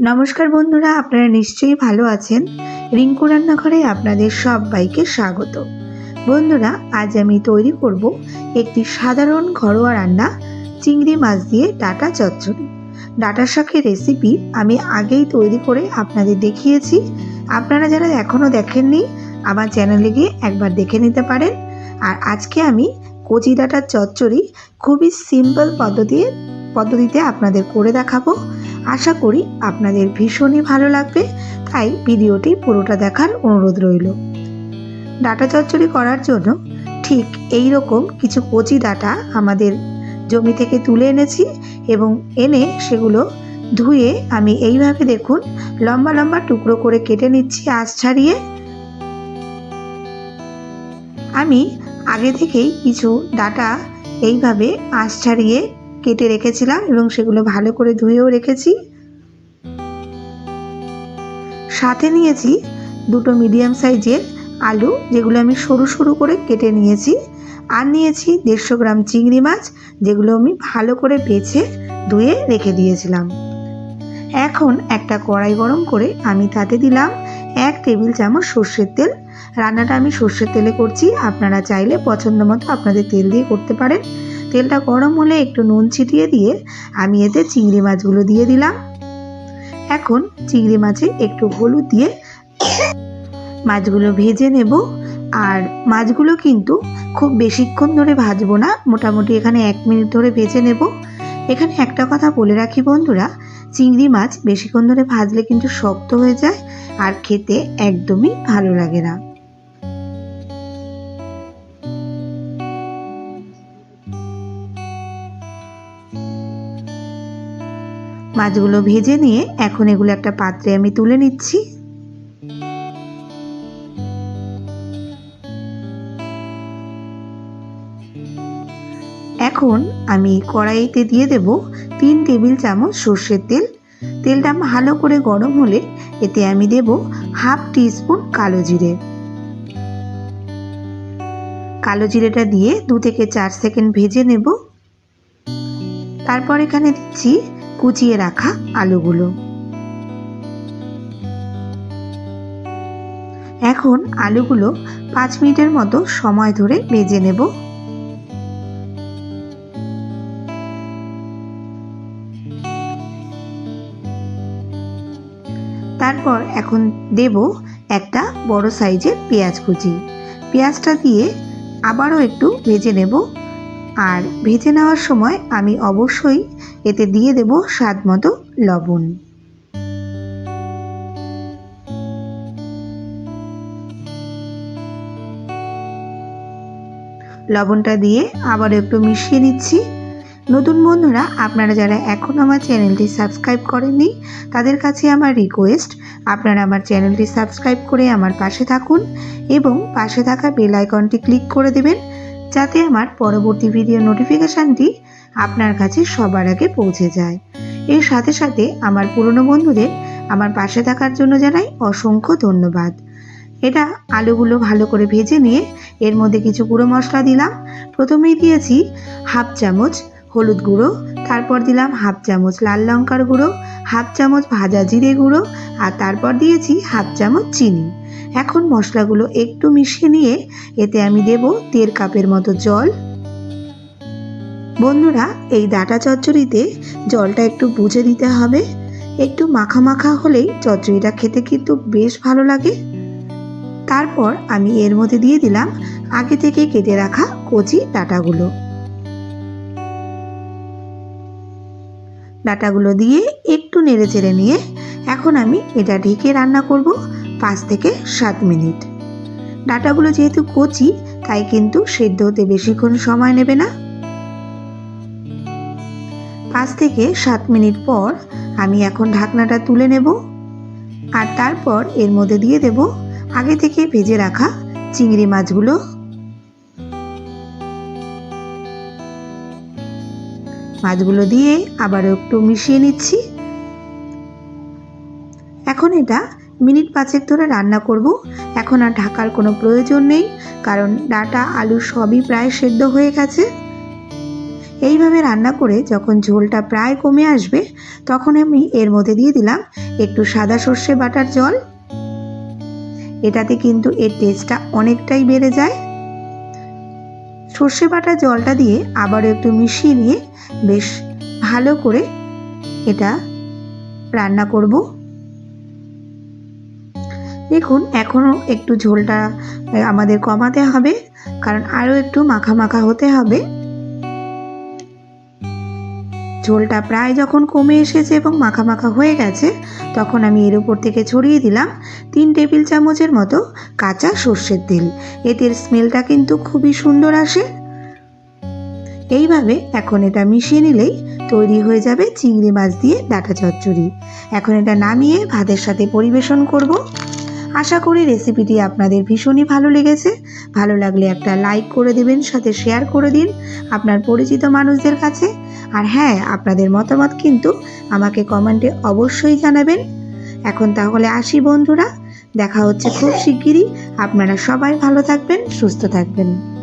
নমস্কার বন্ধুরা, আপনারা নিশ্চয়ই ভালো আছেন। রিঙ্কু রান্নাঘরে আপনাদের সবাইকে স্বাগত। বন্ধুরা, আজ আমি তৈরি করব একটি সাধারণ ঘরোয়া রান্না, চিংড়ি মাছ দিয়ে ডাটা চচ্চড়ি। ডাটা শাকের রেসিপি আমি আগেই তৈরি করে আপনাদের দেখিয়েছি। আপনারা যারা এখনও দেখেননি, আমার চ্যানেলে গিয়ে একবার দেখে নিতে পারেন। আর আজকে আমি কচি ডাটার চচ্চড়ি খুবই সিম্পল পদ্ধতি পদ্ধতিতে আপনাদের করে দেখাবো। আশা করি আপনাদের ভীষণই ভালো লাগবে, তাই ভিডিওটি পুরোটা দেখার অনুরোধ রইল। ডাটা চচ্চড়ি করার জন্য ঠিক এই রকম কিছু কচি ডাটা আমাদের জমি থেকে তুলে এনেছি এবং এনে সেগুলো ধুয়ে আমি এইভাবে দেখুন লম্বা লম্বা টুকরো করে কেটে নিচ্ছি আঁশ ছাড়িয়ে। আমি আগে থেকেই কিছু ডাটা এইভাবে আঁশ ছাড়িয়ে কেটে রেখেছিলাম এবং সেগুলো ভালো করে ধুয়েও রেখেছি। সাথে নিয়েছি দুটো মিডিয়াম সাইজের আলু, যেগুলো আমি সরু সরু করে কেটে নিয়েছি। আর নিয়েছি দেড়শো গ্রাম চিংড়ি মাছ, যেগুলো আমি ভালো করে বেছে ধুয়ে রেখে দিয়েছিলাম। এখন একটা কড়াই গরম করে আমি তাতে দিলাম এক টেবিল চামচ সর্ষের তেল। রান্নাটা আমি সর্ষের তেলে করছি, আপনারা চাইলে পছন্দ মতো আপনাদের তেল দিয়ে করতে পারেন। তেলটা গরম হলে একটু নুন ছিটিয়ে দিয়ে আমি এতে চিংড়ি মাছগুলো দিয়ে দিলাম। এখন চিংড়ি মাছে একটু হলুদ দিয়ে মাছগুলো ভেজে নেব। আর মাছগুলো কিন্তু খুব বেশিক্ষণ ধরে ভাজবো না, মোটামুটি এখানে এক মিনিট ধরে ভেজে নেব। এখানে একটা কথা বলে রাখি বন্ধুরা, চিংড়ি মাছ বেশিক্ষণ ধরে ভাজলে কিন্তু শক্ত হয়ে যায় আর খেতে একদমই ভালো লাগে না। মাছগুলো ভেজে নিয়ে এখন এগুলো একটা পাত্রে আমি তুলে নিচ্ছি। এখন আমি কড়াইতে দিয়ে দেব তিন টেবিল চামচ সর্ষের তেল। তেলটা ভালো করে গরম হলে এতে আমি দেব হাফ টিস্পুন কালো জিরে। কালো জিরেটা দিয়ে দু থেকে চার সেকেন্ড ভেজে নেব। তারপর এখানে দিচ্ছি কুচিয়ে রাখা আলুগুলো। এখন আলুগুলো পাঁচ মিনিটের মতো সময় ধরে ভেজে নেব। তারপর এখন দেব একটা বড় সাইজের পেঁয়াজ কুচি। পেঁয়াজটা দিয়ে আবারও একটু ভেজে নেব। আর ভেজে নেওয়ার সময় আমি অবশ্যই এতে দিয়ে দেব স্বাদ মতো লবণ। লবণটা দিয়ে আবার একটু মিশিয়ে নিচ্ছি। নতুন বন্ধুরা, আপনারা যারা এখন আমার চ্যানেলটি সাবস্ক্রাইব করেননি, তাদের কাছে আমার রিকোয়েস্ট আপনারা আমার চ্যানেলটি সাবস্ক্রাইব করে আমার পাশে থাকুন এবং পাশে থাকা বেল আইকনটি ক্লিক করে দেবেন। যাতে আমার পরবর্তী ভিডিও নোটিফিকেশানটি আপনার কাছে সবার আগে পৌঁছে যায়। এর সাথে সাথে আমার পুরনো বন্ধুদের আমার পাশে থাকার জন্য জানাই অসংখ্য ধন্যবাদ। এটা আলুগুলো ভালো করে ভেজে নিয়ে এর মধ্যে কিছু গুঁড়ো মশলা দিলাম। প্রথমেই দিয়েছি হাফ চামচ হলুদ গুঁড়ো, তারপর দিলাম হাফ চামচ লাল লঙ্কার গুঁড়ো, হাফ চামচ ভাজা জিরে গুঁড়ো, আর তারপর দিয়েছি হাফ চামচ চিনি। এখন মশলাগুলো একটু মিশিয়ে নিয়ে এতে আমি দেব দেড় কাপের মতো জল। বন্ধুরা, এই ডাটা চচ্চড়িতে জলটা একটু বুঝে দিতে হবে। একটু মাখা মাখা হলেই চচ্চড়িটা খেতে কিন্তু বেশ ভালো লাগে। তারপর আমি এর মধ্যে দিয়ে দিলাম আগে থেকে কেটে রাখা কচি ডাটাগুলো। ডাটাগুলো দিয়ে একটু নেড়ে চেড়ে নিয়ে এখন আমি এটা ঢেকে রান্না করব। পাঁচ থেকে সাত মিনিট। ডাটাগুলো যেহেতু কচি, তাই কিন্তু সেদ্ধ হতে বেশিক্ষণ সময় নেবে না। পাঁচ থেকে সাত মিনিট পর আমি এখন ঢাকনাটা তুলে নেব আর তারপর এর মধ্যে দিয়ে দেব আগে থেকে ভেজে রাখা চিংড়ি মাছগুলো। মাছগুলো দিয়ে আবারও একটু মিশিয়ে নিচ্ছি। এখন এটা মিনিট পাঁচেক ধরে রান্না করব। এখন আর ঢাকার কোনো প্রয়োজন নেই, কারণ ডাটা, আলু সবই প্রায় সেদ্ধ হয়ে গেছে। এইভাবে রান্না করে যখন ঝোলটা প্রায় কমে আসবে, তখন আমি এর মধ্যে দিয়ে দিলাম একটু সাদা সর্ষে বাটার জল। এটাতে কিন্তু এর টেস্টটা অনেকটাই বেড়ে যায়। সর্ষে বাটা জলটা দিয়ে আবারও একটু মিশিয়ে নিয়ে বেশ ভালো করে এটা রান্না করব। দেখুন, এখনও একটু ঝোলটা আমাদের কমাতে হবে, কারণ আরও একটু মাখা মাখা হতে হবে। ঝোলটা প্রায় যখন কমে এসেছে এবং মাখা মাখা হয়ে গেছে, তখন আমি এর উপর থেকে ছড়িয়ে দিলাম তিন টেবিল চামচের মতো কাঁচা সর্ষের তেল। এতের স্মেলটা কিন্তু খুবই সুন্দর আসে। এইভাবে এখন এটা মিশিয়ে নিলেই তৈরি হয়ে যাবে চিংড়ি মাছ দিয়ে ডাটা চচ্চড়ি। এখন এটা নামিয়ে ভাতের সাথে পরিবেশন করব। আশা করি রেসিপিটি আপনাদের ভীষণই ভালো লেগেছে। ভালো লাগলে একটা লাইক করে দেবেন, সাথে শেয়ার করে দিন আপনার পরিচিত মানুষদের কাছে। আর হ্যাঁ আপনাদের মতামত কিন্তু আমাকে কমেন্টে অবশ্যই জানাবেন। এখন তাহলে আসি বন্ধুরা, দেখা হচ্ছে খুব শিগগিরই। আপনারা সবাই ভালো থাকবেন, সুস্থ থাকবেন।